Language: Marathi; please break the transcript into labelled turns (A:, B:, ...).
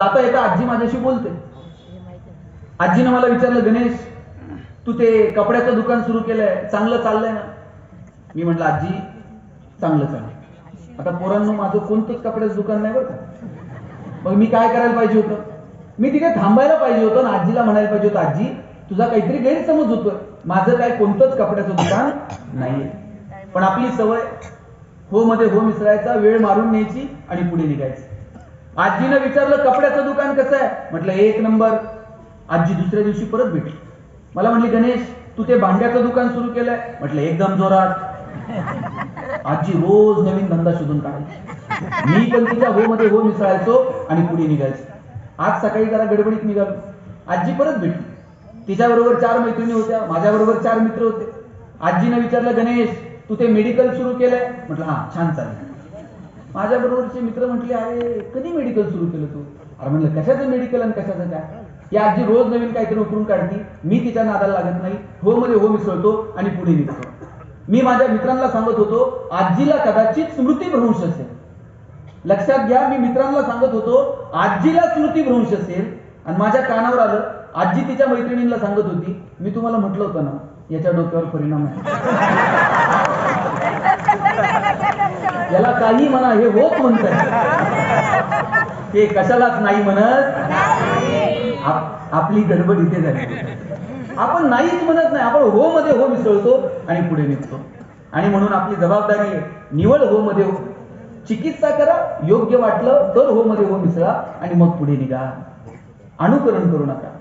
A: आता येता आजी माझ्याशी बोलते. आजीनं मला विचारलं गणेश तू ते कपड्याचं दुकान सुरू केलंय चांगलं चाललंय ना? मी म्हटलं आजी चांगलं चाललंय. आता पोरांनो माझं कोणतंच कपड्याचं दुकान नाही बरं का? मग मी काय करायला पाहिजे होतं? मी तिथे थांबायला पाहिजे होतं ना आजीला म्हणायला पाहिजे होतं आजी तुझा काहीतरी गैरसमज होतोय. माझं काय कोणतंच कपड्याचं दुकान नाहीये पण आपली सवय हो मध्ये हो मिसळायचा वेळ मारून न्यायची आणि पुढे निघायचं. आजीनं विचारलं कपड्याचं दुकान कसं आहे? म्हटलं एक नंबर. आजी दुसऱ्या दिवशी परत भेटली. मला म्हणली गणेश तू ते भांड्याचं दुकान सुरू केलंय? म्हटलं एकदम जोरात. आजी रोज नवीन धंदा शोधून काढायची. मी पण तिच्या हो मध्ये हो मिसळायचो आणि पुढे निघायचो. आज सकाळी जरा गडबडीत निघालो. आजी परत भेटली. तिच्याबरोबर चार मैत्रिणी होत्या माझ्याबरोबर चार मित्र होते. आजीनं विचारलं गणेश तू ते मेडिकल सुरू केलंय? म्हटलं हा छान चालेल माझ्या बरोबरचे मित्र म्हटले अरे कधी मेडिकल सुरू केलं तू? अरे म्हणलं कशाचं मेडिकल आणि कशाचं काय? या आजी रोज नवीन काहीतरी उकरून काढती. मी तिच्या नादाला लागत नाही. हो मध्ये हो मिसळतो आणि पुढे निघतो. मी माझ्या मित्रांना सांगत होतो आजीला कदाचित स्मृतीभ्रंश असेल. लक्षात घ्या मी मित्रांना सांगत होतो आजीला स्मृतीभ्रंश असेल. आणि माझ्या कानावर आलं आजी तिच्या मैत्रिणींना सांगत होती मी तुम्हाला म्हटलं होतं ना याच्या डोक्यावर परिणाम आहे. त्याला काही म्हणा हे होत म्हणत ते कशालाच नाही म्हणत. आपली गडबड इथे झाली. आपण नाहीच म्हणत नाही. आपण हो मध्ये हो मिसळतो आणि पुढे निघतो. आणि म्हणून आपली जबाबदारी निवड हो मध्ये हो. चिकित्सा करा योग्य वाटलं तर हो मध्ये हो मिसळा आणि मग पुढे निघा. अनुकरण करू नका.